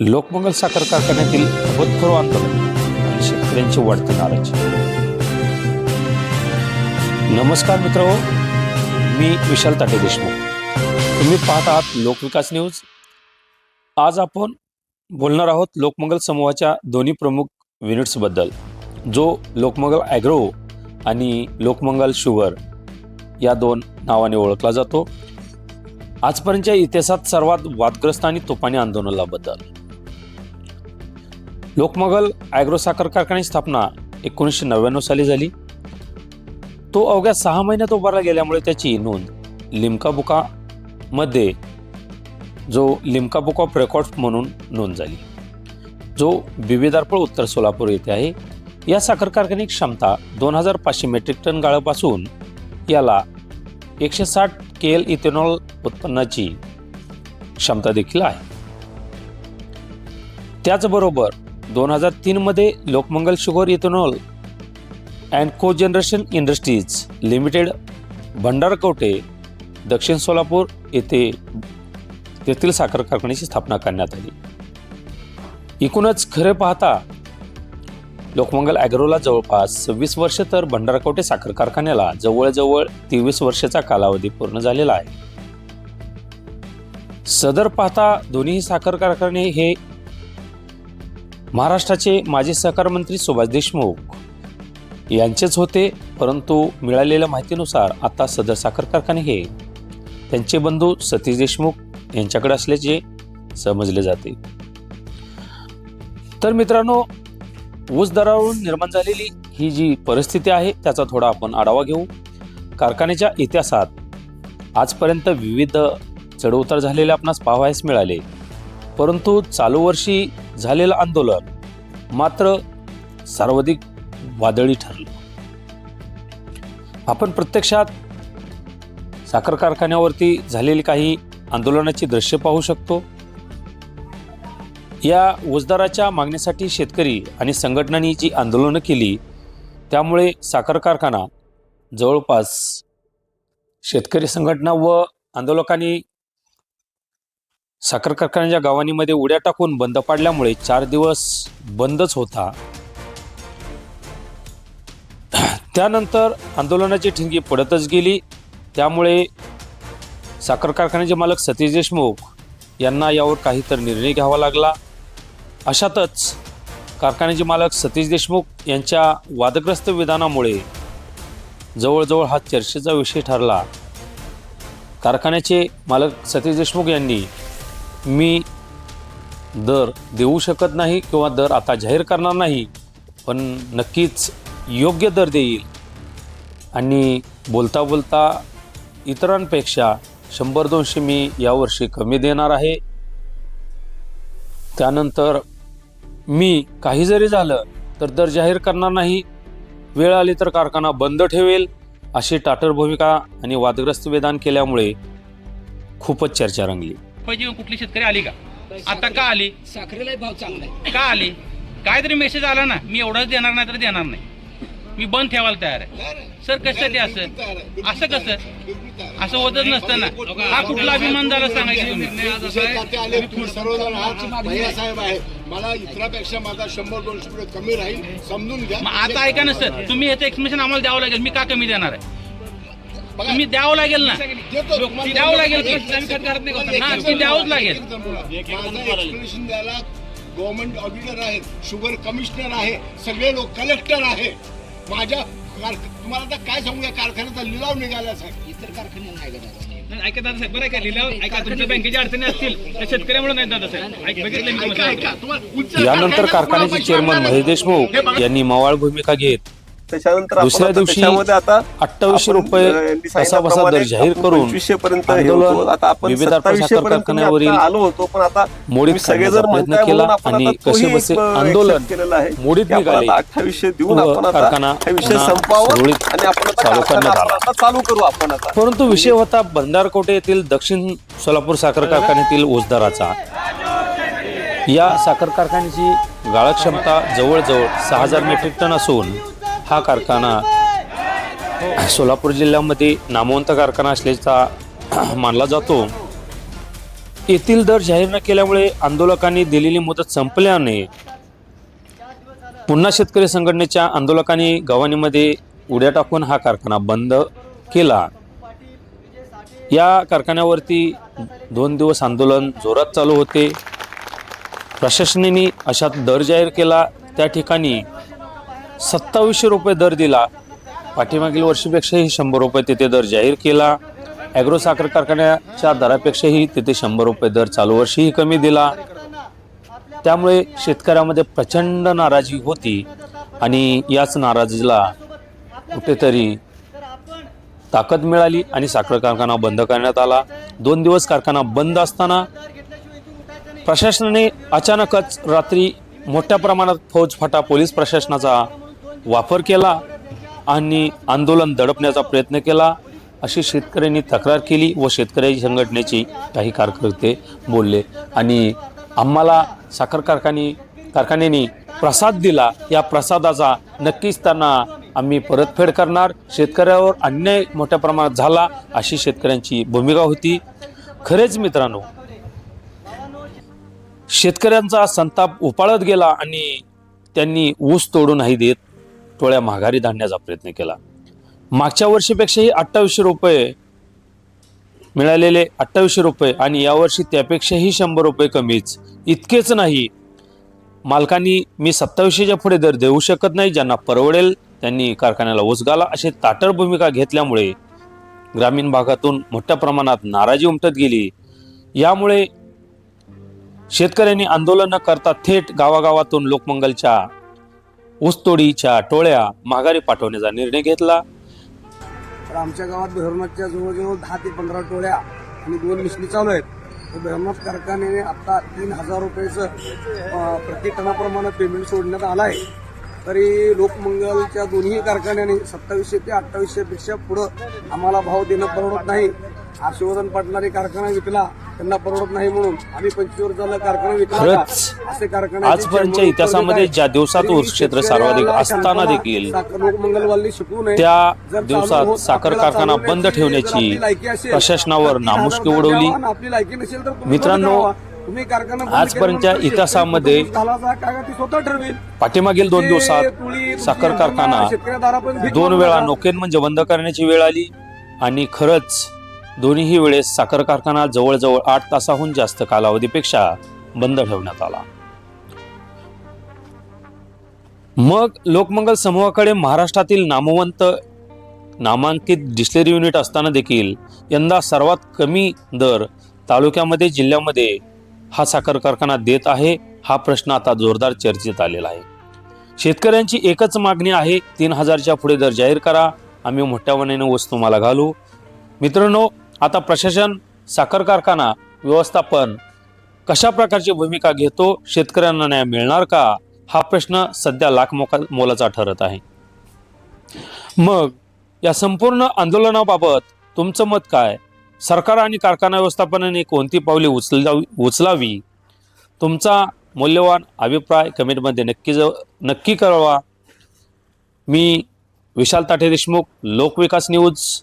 लोकमंगल साखर कारखान्यातील अभूतपूर्व आंदोलन आणि शेतकऱ्यांची वाढती नाराजी. नमस्कार मित्र हो, मी विशाल ताटे देशमुख. तुम्ही पाहत आहात लोकविकास न्यूज. आज आपण बोलणार आहोत लोकमंगल समूहाच्या दोन्ही प्रमुख युनिट्सबद्दल जो लोकमंगल ॲग्रो आणि लोकमंगल शुगर या दोन नावाने ओळखला जातो. आजपर्यंतच्या इतिहासात सर्वात वादग्रस्त आणि तुफानी आंदोलनाबद्दल. लोकमगल ॲग्रो साखर कारखान्याची स्थापना एकोणीसशे नव्याण्णव साली झाली. तो अवघ्या सहा महिन्यात उभारला गेल्यामुळे त्याची नोंद लिमका बुकामध्ये जो लिमका बुक ऑफ रेकॉर्ड्स म्हणून नोंद झाली जो बिबेदारपळ उत्तर सोलापूर येथे आहे. या साखर कारखान्याची क्षमता दोन हजार पाचशे मेट्रिक टन गाळापासून याला एकशे साठ के एल इथेनॉल उत्पन्नाची क्षमता देखील आहे. त्याचबरोबर दोन हजार तीनमध्ये Lokmangal sugar ethanol and co generation industries limited Bhandarkavathe दक्षिण सोलापूर येथे तेथील साखर कारखान्याची स्थापना करण्यात आली. एकूणच खरे पाहता लोकमंगल ॲग्रोला जवळपास सव्वीस वर्ष तर भंडारकवटे साखर कारखान्याला जवळजवळ तेवीस वर्षाचा कालावधी पूर्ण झालेला आहे. सदर पाहता दोन्ही साखर कारखाने हे महाराष्ट्राचे माजी सहकार मंत्री सुभाष देशमुख यांचेच होते परंतु मिळालेल्या माहितीनुसार आता सदर साखर कारखाने हे त्यांचे बंधू सतीश देशमुख यांच्याकडे असल्याचे समजले जाते. तर मित्रांनो ऊस दरावरून निर्माण झालेली ही जी परिस्थिती आहे त्याचा थोडा आपण आढावा घेऊ. कारखान्याच्या इतिहासात आजपर्यंत विविध चढउतार झालेले आपणास पाहावयास मिळाले. परंतु चालू वर्षी झालेलं आंदोलन मात्र सर्वाधिक वादळी ठरलं. आपण प्रत्यक्षात साखर कारखान्यावरती झालेली काही आंदोलनाची दृश्य पाहू शकतो. या ऊसदराच्या मागणीसाठी शेतकरी आणि संघटनांनी जी आंदोलनं केली त्यामुळे साखर कारखाना जवळपास शेतकरी संघटना व आंदोलकांनी साखर कारखान्याच्या गावांनीमध्ये उड्या टाकून बंद पाडल्यामुळे चार दिवस बंदच होता. त्यानंतर आंदोलनाची ठिणगी पडतच गेली. त्यामुळे साखर कारखान्याचे मालक सतीश देशमुख यांना यावर काहीतरी निर्णय घ्यावा लागला. अशातच कारखान्याचे मालक सतीश देशमुख यांच्या वादग्रस्त विधानामुळे जवळजवळ हा चर्चेचा विषय ठरला. कारखान्याचे मालक सतीश देशमुख यांनी मी दर देऊ शकत नाही किंवा दर आता जाहीर करणार नाही पण नक्कीच योग्य दर देईल. आणि बोलता बोलता इतरांपेक्षा शंभर दोनशे मी यावर्षी कमी देणार आहे. त्यानंतर मी काही जरी झालं तर दर जाहीर करणार नाही. वेळ आली तर कारखाना बंद ठेवेल अशी टाटर भूमिका आणि वादग्रस्त वेदान केल्यामुळे खूपच चर्चा रंगली. पाहिजे कुठली शेतकरी आली का? आता का आली? साखरेला भाव चांगला आहे. का आली? काय तरी मेसेज आला ना मी एवढंच देणार नाही तर देणार नाही. मी बंद ठेवायला तयार आहे. सर कशासाठी असं? असं कसं? असं होतच नसतं ना. हा कुठला अभिमान झाला सांगायचं मला इतरापेक्षा माझा शंभर दोनशे कमी राहील समजून घ्या. आता ऐका ना सर. तुम्ही ह्याचं एक्सप्लेनेशन आम्हाला द्यावं लागेल. मी का कमी देणार आहे? तुम्ही द्यावं लागेल ना. द्यावं लागेल? हा, द्यावंच लागेल. एक्सप्लेनेशन द्यायला गव्हर्नमेंट ऑडिटर आहेत शुगर कमिशनर आहे सगळे लोक कलेक्टर आहे. माझ्या कार- तुम्हाला आता काय सांगू या कारखान्याचा लिलाव निघाला साहेब? इतर कारखाने नाही ऐका दादा साहेब बरं ऐका लिलाव ऐका तुमच्या बँकेच्या अडचणी असतील त्या शेतकऱ्यामुळे नाही दादा साहेब. यानंतर कारखान्याचे चेअरमन महेश देशमुख. यांनी मवाळ भूमिका घेत त्याच्यानंतर दुसऱ्या दिवशी आता अठ्ठावीसशे रुपये कसा बसा दर जाहीर करून 2500 पर्यंत. आता आपण विविध साखर 2700 पर्यंत कारखान्यावरील आलो होतो पण आता मोडीत तुम्ही सगळे काढण्याचा जर प्रयत्न केला आणि एक, अ, आंदोलन केलेलं आहे मोडीत निघाले. 2800 देऊन आपण कारखाना संपवावा आणि आपण चालू करण्यात चालू करू आपण आता परंतु विषय होता बंधारकोटे येथील दक्षिण सोलापूर साखर कारखान्यातील ऊसदराचा या साखर कारखान्याची गाळक क्षमता जवळजवळ सहा हजार मेट्रिक टन असून हा कारखाना सोलापूर जिल्ह्यामध्ये नामवंत कारखाना असल्याचा मानला जातो. येथील दर जाहीर न केल्यामुळे आंदोलकांनी दिलेली मुदत संपल्याने पुन्हा शेतकरी संघटनेच्या आंदोलकांनी गव्हाणीमध्ये उड्या टाकून हा कारखाना बंद केला. या कारखान्यावरती दोन दिवस आंदोलन जोरात चालू होते. प्रशासनाने अशात दर जाहीर केला. त्या ठिकाणी सत्तावीसशे रुपये दर दिला. पाठीमागील वर्षीपेक्षाही शंभर रुपये तिथे दर जाहीर केला. ॲग्रो साखर कारखान्याच्या दरापेक्षाही तिथे शंभर रुपये दर चालू वर्षीही कमी दिला. त्यामुळे शेतकऱ्यामध्ये प्रचंड नाराजी होती आणि याच नाराजीला कुठेतरी ताकद मिळाली आणि साखर कारखाना बंद करण्यात आला. दोन दिवस कारखाना बंद असताना प्रशासनाने अचानकच रात्री मोठ्या प्रमाणात फौजफाटा पोलीस प्रशासनाचा वापर केला आणि आंदोलन दडपण्याचा प्रयत्न केला अशी शेतकऱ्यांनी तक्रार केली व शेतकरी संघटनेची काही कार्यकर्ते बोलले. आणि आम्हाला साखर कारखाने कारखान्याने प्रसाद दिला. या प्रसादाचा नक्कीच त्यांना आम्ही परतफेड करणार. शेतकऱ्यावर अन्याय मोठ्या प्रमाणात झाला अशी शेतकऱ्यांची भूमिका होती. खरेच मित्रांनो शेतकऱ्यांचा संताप उपाळत गेला आणि त्यांनी ऊस तोडूनही देत. टोळ्या माघारी धाडण्याचा प्रयत्न केला. मागच्या वर्षीपेक्षाही अठ्ठावीसशे रुपये मिळालेले अठ्ठावीसशे रुपये आणि यावर्षी त्यापेक्षाही शंभर रुपये कमीच. इतकेच नाही मालकांनी मी सत्तावीसशेच्या पुढे दर देऊ शकत नाही ज्यांना परवडेल त्यांनी कारखान्याला उसगाला घाला अशी ताटर भूमिका घेतल्यामुळे ग्रामीण भागातून मोठ्या प्रमाणात नाराजी उमटत गेली. यामुळे शेतकऱ्यांनी आंदोलन न करता थेट गावागावातून लोकमंगलच्या ऊसतोडीच्या टोळ्या माघारी पाठवण्याचा निर्णय घेतला. तर आमच्या गावात बेहरनाथच्या जवळजवळ दहा ते पंधरा टोळ्या आणि दोन मिशनी चालू आहेत. तर बेहरनाथ कारखान्याने आता तीन हजार रुपयाचं प्रति टनाप्रमाणे पेमेंट सोडण्यात आलं आहे. तरी लोकमंगलच्या दोन्ही कारखान्याने सत्तावीसशे ते अठ्ठावीसशे पेक्षा पुढं आम्हाला भाव देणं परवडत नाही. हर्षवर्धन पाटलाने कारखाना विकला त्यांना परवडत नाही म्हणून आम्ही पंचवीस झाला कारखाना विकला. असे कारखाने आजपर्यंतच्या इतिहासामध्ये ज्या दिवसात ऊस क्षेत्र सर्वाधिक असताना देखील लोकमंगलवाल्नी शिकवू नये. त्या दिवसात साखर कारखाना बंद ठेवण्याची प्रशासनावर नामुष्की उडवली. आपली लायकी नसेल तर मित्रांनो, आजपर्यंतच्या इतिहासामध्ये पाठीमागील दोन दिवसात साखर कारखाना दोन वेळा नका. नोकेन म्हणजे बंद करण्याची वेळ आली आणि खरंच दोन्ही वेळेस साखर कारखाना जवळजवळ आठ तासाहून जास्त कालावधीपेक्षा बंद ठेवण्यात आला. मग लोकमंगल समूहाकडे महाराष्ट्रातील नामवंत नामांकित डिस्लेरी युनिट असताना देखील यंदा सर्वात कमी दर तालुक्यामध्ये जिल्ह्यामध्ये हा साखर कारखाना देत आहे हा प्रश्न आता जोरदार चर्चेत आलेला आहे. शेतकऱ्यांची एकच मागणी आहे तीन हजारच्या पुढे दर जाहीर करा. आम्ही मोठ्या मनाने वस्तू तुम्हाला घालू मित्रांनो आता प्रशासन साखर कारखाना व्यवस्थापन कशा प्रकारची भूमिका घेतो? शेतकऱ्यांना न्याय मिळणार का? हा प्रश्न सध्या लाख मोका मोलाचा ठरत आहे. मग या संपूर्ण आंदोलनाबाबत तुमचं मत काय? सरकार आणि कारखाना व्यवस्थापनाने कोणती पावले उचलावी उचलावी? तुमचा मूल्यवान अभिप्राय कमेंटमध्ये नक्की ज नक्की कळवा. मी विशाल ताठे देशमुख लोकविकास न्यूज